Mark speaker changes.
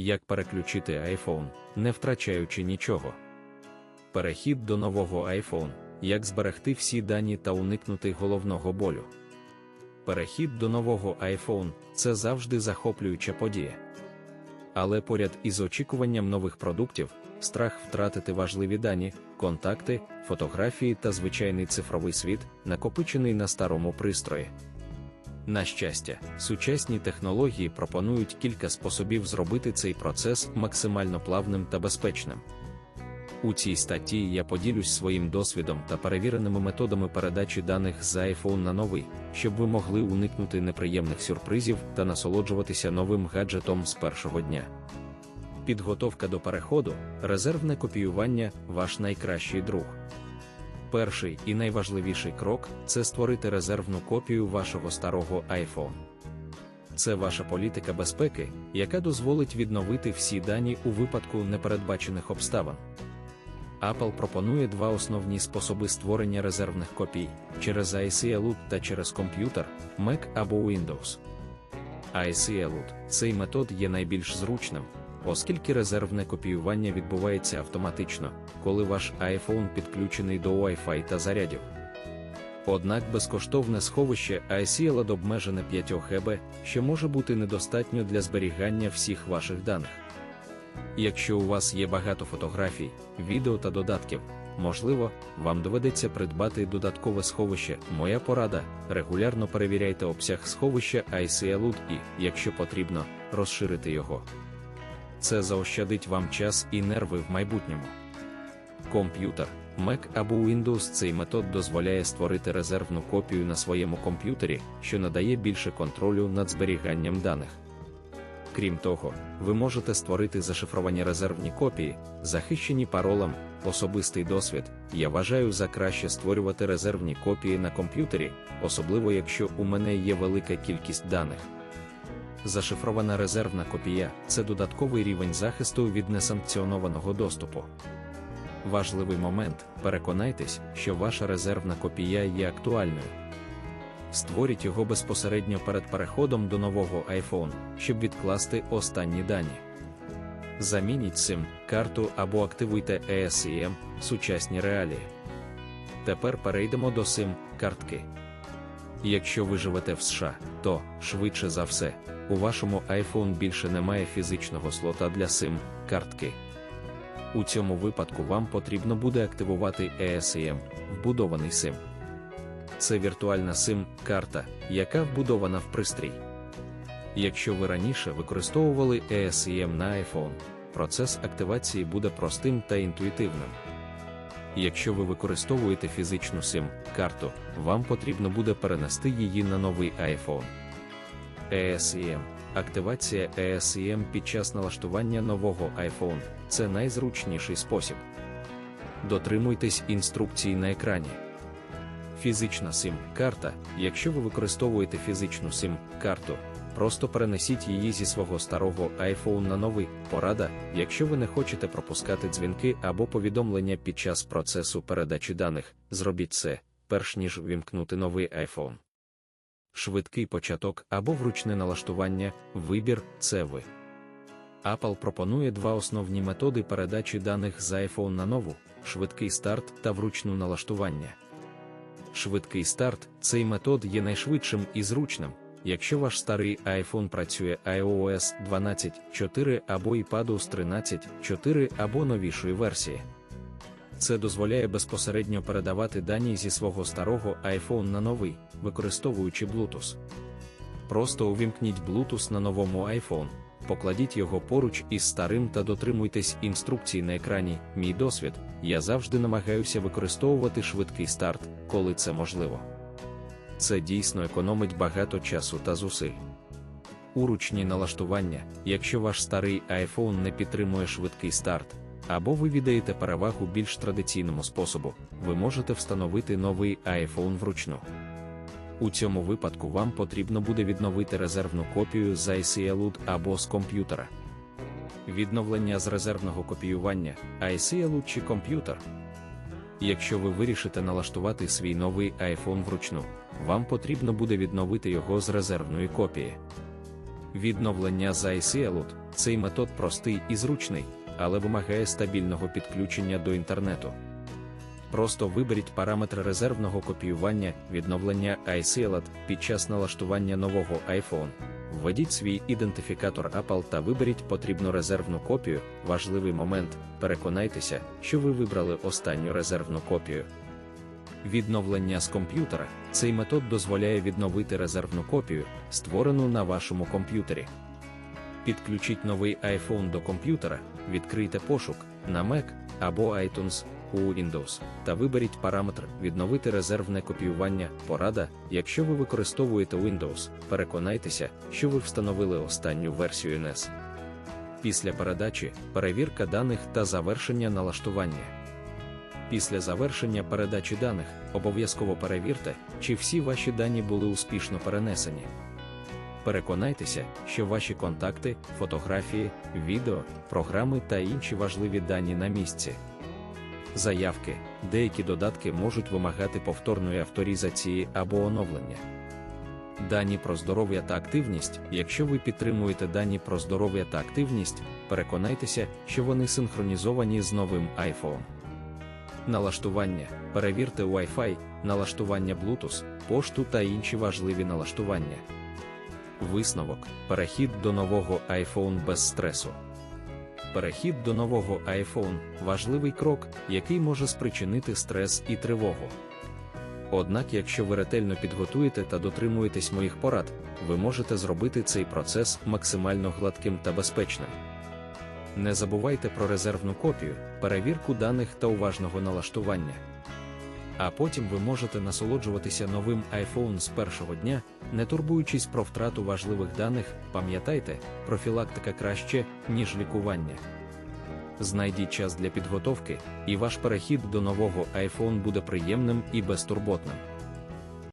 Speaker 1: Як переключити iPhone, не втрачаючи нічого. Перехід до нового iPhone. Як зберегти всі дані та уникнути головного болю. Перехід до нового iPhone це завжди захоплююча подія. Але поряд із очікуванням нових продуктів, страх втратити важливі дані, контакти, фотографії та звичайний цифровий світ, накопичений на старому пристрої. На щастя, сучасні технології пропонують кілька способів зробити цей процес максимально плавним та безпечним. У цій статті я поділюсь своїм досвідом та перевіреними методами передачі даних з iPhone на новий, щоб ви могли уникнути неприємних сюрпризів та насолоджуватися новим гаджетом з першого дня. Підготовка до переходу, резервне копіювання ваш найкращий друг. Перший і найважливіший крок це створити резервну копію вашого старого iPhone. Це ваша політика безпеки, яка дозволить відновити всі дані у випадку непередбачених обставин. Apple пропонує два основні способи створення резервних копій через ICLUT та через комп'ютер, Mac або Windows. ICLUT – цей метод є найбільш зручним, оскільки резервне копіювання відбувається автоматично, коли ваш iPhone підключений до Wi-Fi та зарядів. Однак безкоштовне сховище ICLUT обмежене 5 ГБ, що може бути недостатньо для зберігання всіх ваших даних. Якщо у вас є багато фотографій, відео та додатків, можливо, вам доведеться придбати додаткове сховище. Моя порада: регулярно перевіряйте обсяг сховища ICLUT і, якщо потрібно, розширити його. Це заощадить вам час і нерви в майбутньому. Комп'ютер, Mac або Windows цей метод дозволяє створити резервну копію на своєму комп'ютері, що надає більше контролю над зберіганням даних. Крім того, ви можете створити зашифровані резервні копії, захищені паролем, особистий досвід. Я вважаю за краще створювати резервні копії на комп'ютері, особливо якщо у мене є велика кількість даних. Зашифрована резервна копія це додатковий рівень захисту від несанкціонованого доступу. Важливий момент переконайтесь, що ваша резервна копія є актуальною. Створіть його безпосередньо перед переходом до нового iPhone, щоб відкласти останні дані. Замініть SIM, карту або активуйте ESEM сучасні реалії. Тепер перейдемо до SIM картки. Якщо ви живете в США, то, швидше за все, у вашому iPhone більше немає фізичного слота для SIM картки. У цьому випадку вам потрібно буде активувати ESEM, вбудований SIM. Це віртуальна SIM-карта, яка вбудована в пристрій. Якщо ви раніше використовували ESEM на iPhone, процес активації буде простим та інтуїтивним. Якщо ви використовуєте фізичну SIM-карту, вам потрібно буде перенести її на новий iPhone. ESEM Активація ESEM під час налаштування нового iPhone це найзручніший спосіб. Дотримуйтесь інструкцій на екрані. Фізична SIM-карта. Якщо ви використовуєте фізичну SIM-карту, просто перенесіть її зі свого старого iPhone на новий. Порада, якщо ви не хочете пропускати дзвінки або повідомлення під час процесу передачі даних, зробіть це, перш ніж вімкнути новий iPhone. Швидкий початок або вручне налаштування, вибір це ви. Apple пропонує два основні методи передачі даних з iPhone на нову: швидкий старт та вручну налаштування. Швидкий старт цей метод є найшвидшим і зручним, якщо ваш старий iPhone працює iOS 12.4 або iPadOS 13.4 або новішої версії. Це дозволяє безпосередньо передавати дані зі свого старого iPhone на новий, використовуючи Bluetooth. Просто увімкніть Bluetooth на новому iPhone, покладіть його поруч із старим та дотримуйтесь інструкцій на екрані. Мій досвід, я завжди намагаюся використовувати швидкий старт, коли це можливо. Це дійсно економить багато часу та зусиль. Уручні налаштування, якщо ваш старий iPhone не підтримує швидкий старт, або ви віддаєте перевагу більш традиційному способу, ви можете встановити новий iPhone вручну. У цьому випадку вам потрібно буде відновити резервну копію з ICLUD або з комп'ютера. Відновлення з резервного копіювання ICLUD чи комп'ютер. Якщо ви вирішите налаштувати свій новий iPhone вручну, вам потрібно буде відновити його з резервної копії. Відновлення за iCloud – цей метод простий і зручний, але вимагає стабільного підключення до інтернету. Просто виберіть параметри резервного копіювання відновлення iCloud під час налаштування нового iPhone. Введіть свій ідентифікатор Apple та виберіть потрібну резервну копію. Важливий момент. Переконайтеся, що ви вибрали останню резервну копію. Відновлення з комп'ютера. Цей метод дозволяє відновити резервну копію, створену на вашому комп'ютері. Підключіть новий iPhone до комп'ютера, відкрийте пошук на Mac або iTunes у Windows та виберіть параметр Відновити резервне копіювання. Порада, якщо ви використовуєте Windows, переконайтеся, що ви встановили останню версію NES. Після передачі перевірка даних та завершення налаштування. Після завершення передачі даних обов'язково перевірте, чи всі ваші дані були успішно перенесені. Переконайтеся, що ваші контакти, фотографії, відео, програми та інші важливі дані на місці. Заявки, деякі додатки можуть вимагати повторної авторизації або оновлення. Дані про здоров'я та активність. Якщо ви підтримуєте дані про здоров'я та активність, переконайтеся, що вони синхронізовані з новим iPhone. Налаштування. Перевірте Wi-Fi, налаштування Bluetooth, пошту та інші важливі налаштування. Висновок. Перехід до нового iPhone без стресу. Перехід до нового iPhone важливий крок, який може спричинити стрес і тривогу. Однак, якщо ви ретельно підготуєте та дотримуєтесь моїх порад, ви можете зробити цей процес максимально гладким та безпечним. Не забувайте про резервну копію, перевірку даних та уважного налаштування. А потім ви можете насолоджуватися новим iPhone з першого дня, не турбуючись про втрату важливих даних, пам'ятайте, профілактика краще, ніж лікування. Знайдіть час для підготовки, і ваш перехід до нового iPhone буде приємним і безтурботним.